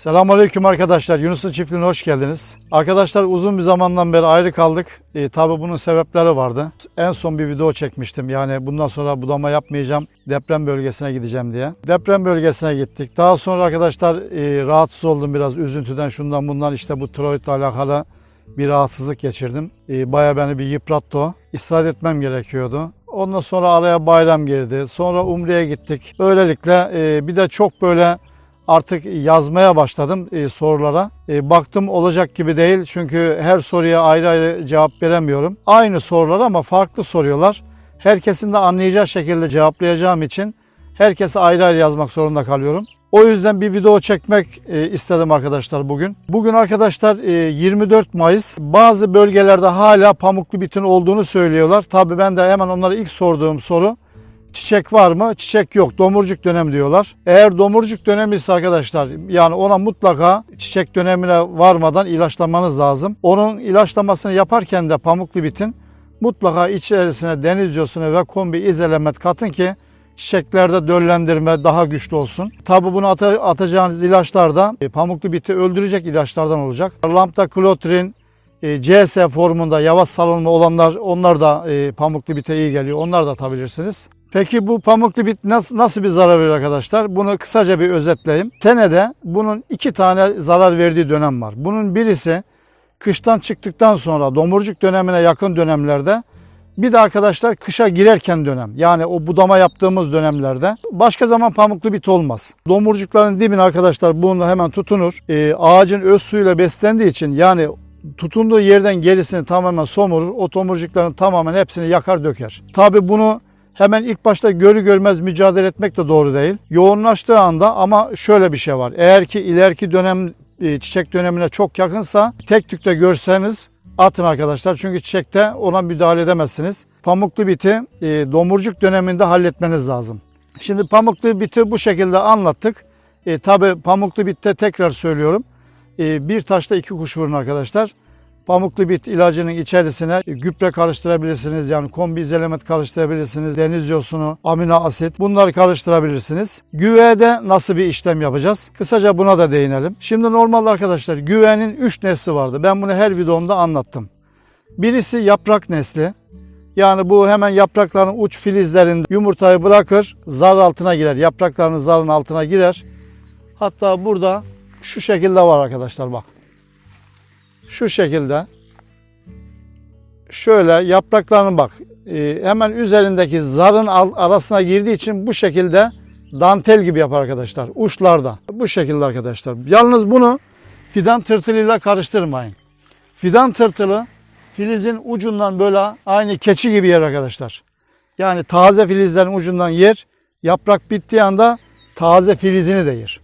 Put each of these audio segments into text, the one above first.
Selamünaleyküm arkadaşlar. Yunus'un çiftliğine hoş geldiniz. Arkadaşlar uzun bir zamandan beri ayrı kaldık. E, tabii bunun sebepleri vardı. En son bir video çekmiştim. Yani bundan sonra budama yapmayacağım. Deprem bölgesine gideceğim diye. Deprem bölgesine gittik. Daha sonra arkadaşlar e, rahatsız oldum biraz üzüntüden şundan bundan işte bu tiroidle alakalı bir rahatsızlık geçirdim. E, Baya beni bir yıprattı o. İstirahat etmem gerekiyordu. Ondan sonra araya bayram girdi. Sonra Umre'ye gittik. Böylelikle e, bir de çok böyle artık yazmaya başladım e, sorulara. E, baktım olacak gibi değil çünkü her soruya ayrı ayrı cevap veremiyorum. Aynı sorular ama farklı soruyorlar. Herkesin de anlayacağı şekilde cevaplayacağım için herkese ayrı ayrı yazmak zorunda kalıyorum. O yüzden bir video çekmek e, istedim arkadaşlar bugün. Bugün arkadaşlar e, 24 Mayıs. Bazı bölgelerde hala pamuklu bitin olduğunu söylüyorlar. Tabii ben de hemen onlara ilk sorduğum soru Çiçek var mı? Çiçek yok. Domurcuk dönemi diyorlar. Eğer domurcuk dönemi ise arkadaşlar yani ona mutlaka çiçek dönemine varmadan ilaçlamanız lazım. Onun ilaçlamasını yaparken de pamuklu bitin mutlaka içerisine deniz yosunu ve kombi izelemet katın ki çiçeklerde döllendirme daha güçlü olsun. Tabi bunu ata- atacağınız ilaçlar da e, pamuklu biti öldürecek ilaçlardan olacak. Lambda klotrin, e, CS formunda yavaş salınma olanlar onlar da e, pamuklu bite iyi geliyor. Onlar da atabilirsiniz. Peki bu pamuklu bit nasıl, nasıl bir zarar verir arkadaşlar? Bunu kısaca bir özetleyeyim. Senede bunun iki tane zarar verdiği dönem var. Bunun birisi kıştan çıktıktan sonra domurcuk dönemine yakın dönemlerde bir de arkadaşlar kışa girerken dönem. Yani o budama yaptığımız dönemlerde. Başka zaman pamuklu bit olmaz. Domurcukların dibine arkadaşlar bunu hemen tutunur. Ee, ağacın öz suyuyla beslendiği için yani tutunduğu yerden gerisini tamamen somurur. O tomurcukların tamamen hepsini yakar döker. Tabi bunu hemen ilk başta görü görmez mücadele etmek de doğru değil. Yoğunlaştığı anda ama şöyle bir şey var. Eğer ki ileriki dönem e, çiçek dönemine çok yakınsa tek tükte görseniz atın arkadaşlar. Çünkü çiçekte ona müdahale edemezsiniz. Pamuklu biti e, domurcuk döneminde halletmeniz lazım. Şimdi pamuklu biti bu şekilde anlattık. E, Tabi pamuklu bitte tekrar söylüyorum. E, bir taşla iki kuş vurun arkadaşlar. Pamuklu bit ilacının içerisine gübre karıştırabilirsiniz. Yani kombi izelemet karıştırabilirsiniz. Deniz yosunu, amino asit bunları karıştırabilirsiniz. Güvede nasıl bir işlem yapacağız? Kısaca buna da değinelim. Şimdi normalde arkadaşlar güvenin 3 nesli vardı. Ben bunu her videomda anlattım. Birisi yaprak nesli. Yani bu hemen yaprakların uç filizlerinde yumurtayı bırakır, zar altına girer. Yapraklarının zarın altına girer. Hatta burada şu şekilde var arkadaşlar bak şu şekilde. Şöyle yapraklarını bak. E, hemen üzerindeki zarın arasına girdiği için bu şekilde dantel gibi yapar arkadaşlar uçlarda. Bu şekilde arkadaşlar. Yalnız bunu fidan tırtılıyla karıştırmayın. Fidan tırtılı filizin ucundan böyle aynı keçi gibi yer arkadaşlar. Yani taze filizlerin ucundan yer yaprak bittiği anda taze filizini de yer.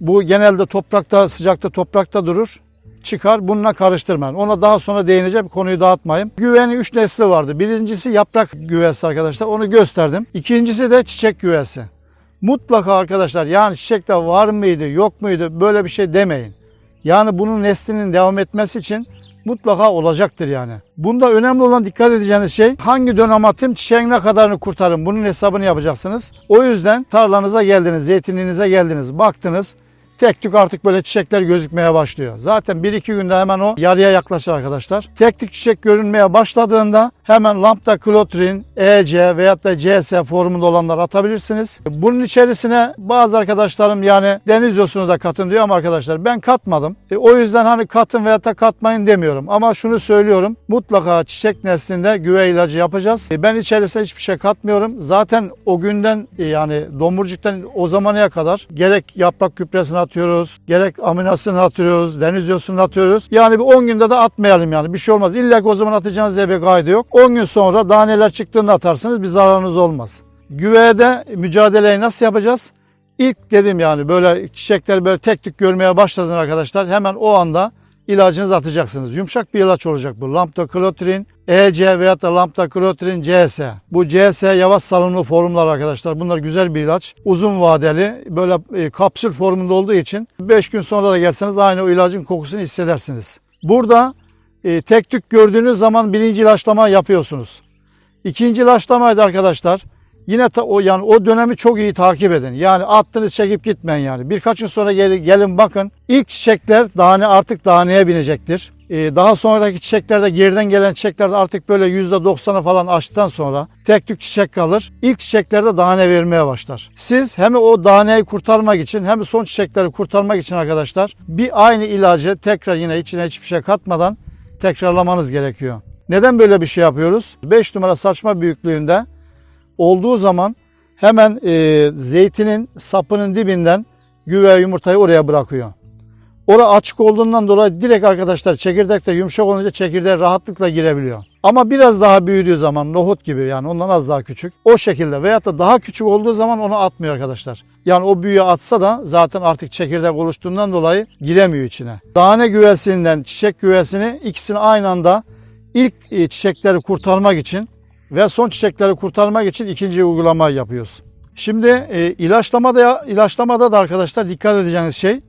Bu genelde toprakta sıcakta toprakta durur çıkar. Bununla karıştırmayın. Ona daha sonra değineceğim. Konuyu dağıtmayayım. Güvenin 3 nesli vardı. Birincisi yaprak güvesi arkadaşlar. Onu gösterdim. İkincisi de çiçek güvesi. Mutlaka arkadaşlar yani çiçekte var mıydı yok muydu böyle bir şey demeyin. Yani bunun neslinin devam etmesi için mutlaka olacaktır yani. Bunda önemli olan dikkat edeceğiniz şey hangi dönem atayım çiçeğin ne kadarını kurtarın bunun hesabını yapacaksınız. O yüzden tarlanıza geldiniz, zeytinliğinize geldiniz, baktınız tek tük artık böyle çiçekler gözükmeye başlıyor. Zaten 1-2 günde hemen o yarıya yaklaşır arkadaşlar. Tek tük çiçek görünmeye başladığında hemen lambda klotrin, EC veyahut da CS formunda olanlar atabilirsiniz. Bunun içerisine bazı arkadaşlarım yani deniz yosunu da katın diyor ama arkadaşlar ben katmadım. E, o yüzden hani katın veyahut da katmayın demiyorum. Ama şunu söylüyorum. Mutlaka çiçek neslinde güve ilacı yapacağız. E, ben içerisine hiçbir şey katmıyorum. Zaten o günden e, yani domurcuktan o zamana kadar gerek yaprak gübresini atıyoruz, gerek aminasını atıyoruz, deniz yosunu atıyoruz. Yani bir 10 günde de atmayalım yani bir şey olmaz. İlla ki o zaman atacağınız diye bir kaydı yok. 10 gün sonra daha neler çıktığında atarsınız bir zararınız olmaz. Güveye mücadeleyi nasıl yapacağız? İlk dedim yani böyle çiçekler böyle tek tük görmeye başladın arkadaşlar. Hemen o anda ilacınızı atacaksınız. Yumuşak bir ilaç olacak bu. Lambda klotrin, EC veyahut da lambda klotrin CS. Bu CS yavaş salınımlı formlar arkadaşlar. Bunlar güzel bir ilaç. Uzun vadeli böyle e, kapsül formunda olduğu için 5 gün sonra da gelseniz aynı o ilacın kokusunu hissedersiniz. Burada e, tek tük gördüğünüz zaman birinci ilaçlama yapıyorsunuz. İkinci ilaçlamaydı arkadaşlar. Yine ta, o yani o dönemi çok iyi takip edin. Yani attınız çekip gitmeyin yani. Birkaç gün sonra gel, gelin bakın. İlk çiçekler tane artık taneye binecektir. Ee, daha sonraki çiçeklerde geriden gelen çiçeklerde artık böyle %90'ı falan açtıktan sonra tek tük çiçek kalır. İlk çiçeklerde tane vermeye başlar. Siz hem o taneyi kurtarmak için hem son çiçekleri kurtarmak için arkadaşlar bir aynı ilacı tekrar yine içine hiçbir şey katmadan tekrarlamanız gerekiyor. Neden böyle bir şey yapıyoruz? 5 numara saçma büyüklüğünde olduğu zaman hemen e, zeytinin sapının dibinden güve yumurtayı oraya bırakıyor. Ora açık olduğundan dolayı direkt arkadaşlar çekirdek de yumuşak olunca çekirdeğe rahatlıkla girebiliyor. Ama biraz daha büyüdüğü zaman nohut gibi yani ondan az daha küçük o şekilde veyahut da daha küçük olduğu zaman onu atmıyor arkadaşlar. Yani o büyüğe atsa da zaten artık çekirdek oluştuğundan dolayı giremiyor içine. Tane güvesinden çiçek güvesini ikisini aynı anda ilk e, çiçekleri kurtarmak için ve son çiçekleri kurtarmak için ikinci uygulamayı yapıyoruz. Şimdi e, ilaçlamada ilaçlamada da arkadaşlar dikkat edeceğiniz şey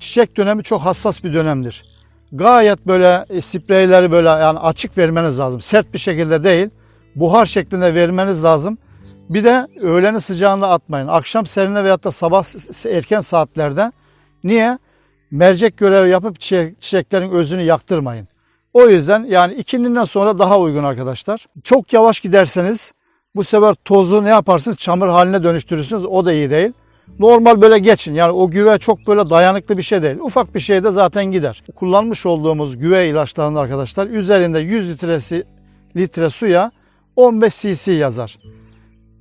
çiçek dönemi çok hassas bir dönemdir. Gayet böyle e, spreyleri böyle yani açık vermeniz lazım. Sert bir şekilde değil, buhar şeklinde vermeniz lazım. Bir de öğleni sıcağında atmayın. Akşam serine veyahut da sabah erken saatlerde. Niye? Mercek görevi yapıp çiçek, çiçeklerin özünü yaktırmayın. O yüzden yani ikindinden sonra daha uygun arkadaşlar. Çok yavaş giderseniz bu sefer tozu ne yaparsınız? Çamur haline dönüştürürsünüz. O da iyi değil. Normal böyle geçin. Yani o güve çok böyle dayanıklı bir şey değil. Ufak bir şeyde zaten gider. Kullanmış olduğumuz güve ilaçlarında arkadaşlar üzerinde 100 litresi litre suya 15 cc yazar.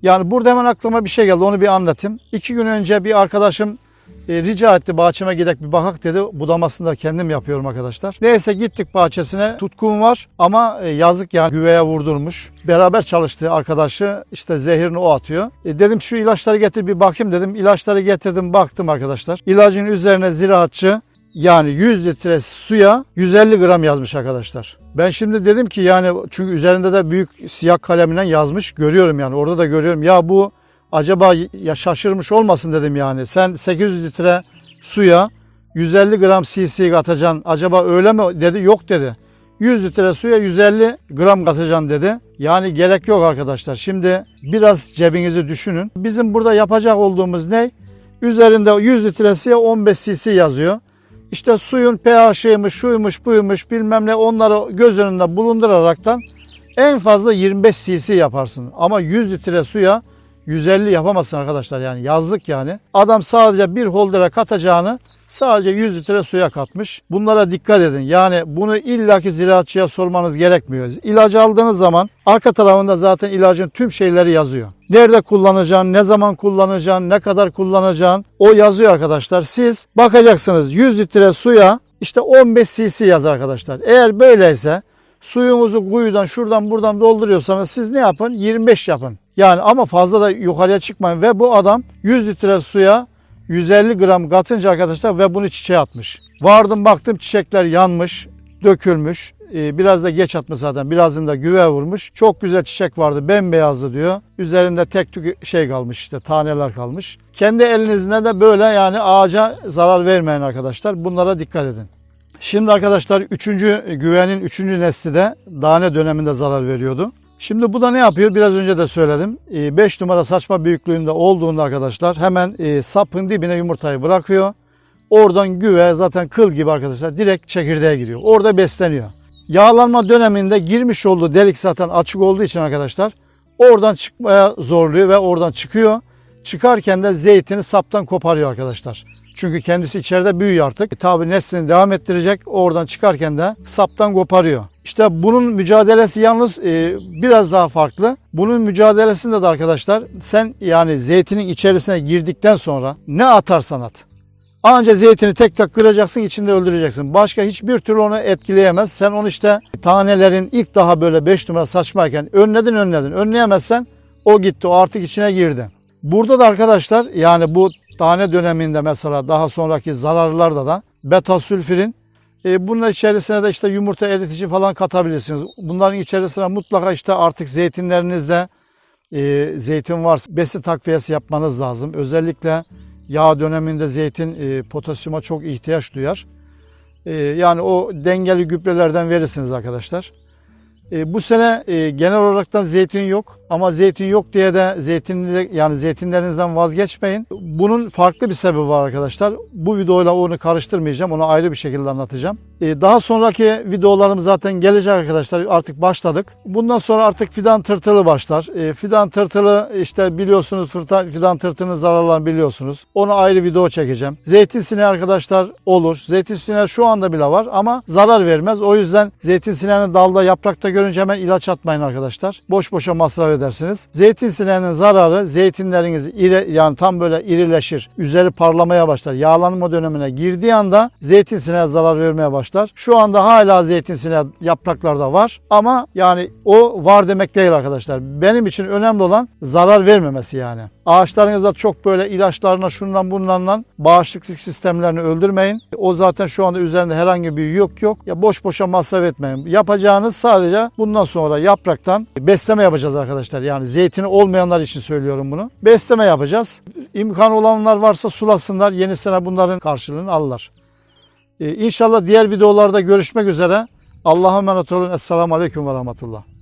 Yani burada hemen aklıma bir şey geldi. Onu bir anlatayım. İki gün önce bir arkadaşım e, rica etti bahçeme gidek bir bakak dedi. Budamasını da kendim yapıyorum arkadaşlar. Neyse gittik bahçesine. Tutkum var ama e, yazık yani güveye vurdurmuş. Beraber çalıştığı arkadaşı işte zehirini o atıyor. E, dedim şu ilaçları getir bir bakayım dedim. İlaçları getirdim baktım arkadaşlar. İlacın üzerine ziraatçı yani 100 litre suya 150 gram yazmış arkadaşlar. Ben şimdi dedim ki yani çünkü üzerinde de büyük siyah kalemle yazmış görüyorum yani orada da görüyorum. Ya bu acaba ya şaşırmış olmasın dedim yani. Sen 800 litre suya 150 gram cc katacaksın. Acaba öyle mi dedi? Yok dedi. 100 litre suya 150 gram katacaksın dedi. Yani gerek yok arkadaşlar. Şimdi biraz cebinizi düşünün. Bizim burada yapacak olduğumuz ne? Üzerinde 100 litresiye 15 cc yazıyor. İşte suyun pH'ıymış, şuymuş, buymuş bilmem ne onları göz önünde bulunduraraktan en fazla 25 cc yaparsın. Ama 100 litre suya 150 yapamazsın arkadaşlar yani yazlık yani. Adam sadece bir holdere katacağını sadece 100 litre suya katmış. Bunlara dikkat edin. Yani bunu illaki ziraatçıya sormanız gerekmiyor. İlacı aldığınız zaman arka tarafında zaten ilacın tüm şeyleri yazıyor. Nerede kullanacaksın, ne zaman kullanacaksın, ne kadar kullanacaksın o yazıyor arkadaşlar. Siz bakacaksınız 100 litre suya işte 15 cc yazar arkadaşlar. Eğer böyleyse suyunuzu kuyudan şuradan buradan dolduruyorsanız siz ne yapın? 25 yapın. Yani ama fazla da yukarıya çıkmayın ve bu adam 100 litre suya 150 gram katınca arkadaşlar ve bunu çiçeğe atmış. Vardım baktım çiçekler yanmış, dökülmüş. Ee, biraz da geç atmış zaten. Birazını da güve vurmuş. Çok güzel çiçek vardı. Bembeyazdı diyor. Üzerinde tek tük şey kalmış işte taneler kalmış. Kendi elinizle de böyle yani ağaca zarar vermeyin arkadaşlar. Bunlara dikkat edin. Şimdi arkadaşlar 3. güvenin 3. nesli de tane döneminde zarar veriyordu. Şimdi bu da ne yapıyor? Biraz önce de söyledim. 5 numara saçma büyüklüğünde olduğunda arkadaşlar hemen e, sapın dibine yumurtayı bırakıyor. Oradan güve zaten kıl gibi arkadaşlar direkt çekirdeğe giriyor. Orada besleniyor. Yağlanma döneminde girmiş olduğu delik zaten açık olduğu için arkadaşlar oradan çıkmaya zorluyor ve oradan çıkıyor. Çıkarken de zeytini saptan koparıyor arkadaşlar. Çünkü kendisi içeride büyüyor artık. E, tabi neslini devam ettirecek. Oradan çıkarken de saptan koparıyor. İşte bunun mücadelesi yalnız e, biraz daha farklı. Bunun mücadelesinde de arkadaşlar sen yani zeytinin içerisine girdikten sonra ne atarsan at. Anca zeytini tek tek kıracaksın içinde öldüreceksin. Başka hiçbir türlü onu etkileyemez. Sen onu işte tanelerin ilk daha böyle 5 numara saçmayken önledin önledin. Önleyemezsen o gitti o artık içine girdi. Burada da arkadaşlar yani bu tane döneminde mesela daha sonraki zararlarda da beta sülfirin e, bunun içerisine de işte yumurta eritici falan katabilirsiniz. Bunların içerisine mutlaka işte artık zeytinlerinizde e, zeytin varsa besin takviyesi yapmanız lazım. Özellikle yağ döneminde zeytin e, potasyuma çok ihtiyaç duyar. E, yani o dengeli gübrelerden verirsiniz arkadaşlar. E, bu sene e, genel olaraktan zeytin yok. Ama zeytin yok diye de zeytinli yani zeytinlerinizden vazgeçmeyin. Bunun farklı bir sebebi var arkadaşlar. Bu videoyla onu karıştırmayacağım. Onu ayrı bir şekilde anlatacağım. Ee, Daha sonraki videolarım zaten gelecek arkadaşlar. Artık başladık. Bundan sonra artık fidan tırtılı başlar. Ee, Fidan tırtılı işte biliyorsunuz fidan tırtılının zararlarını biliyorsunuz. Onu ayrı video çekeceğim. Zeytin sineği arkadaşlar olur. Zeytin sineği şu anda bile var ama zarar vermez. O yüzden zeytin sineğini dalda yaprakta görünce hemen ilaç atmayın arkadaşlar. Boş boşa masraf edersiniz. Zeytin sineğinin zararı zeytinleriniz iri, yani tam böyle irileşir. Üzeri parlamaya başlar. Yağlanma dönemine girdiği anda zeytin sineği zarar vermeye başlar. Şu anda hala zeytin sineği yapraklarda var ama yani o var demek değil arkadaşlar. Benim için önemli olan zarar vermemesi yani. Ağaçlarınızda çok böyle ilaçlarına şundan bunlarla bağışıklık sistemlerini öldürmeyin. O zaten şu anda üzerinde herhangi bir yük yok. Ya boş boşa masraf etmeyin. Yapacağınız sadece bundan sonra yapraktan besleme yapacağız arkadaşlar. Yani zeytini olmayanlar için söylüyorum bunu. Besleme yapacağız. İmkanı olanlar varsa sulasınlar. Yeni sene bunların karşılığını alırlar. Ee, İnşallah diğer videolarda görüşmek üzere. Allah'a emanet olun. Esselamu Aleyküm ve Rahmetullah.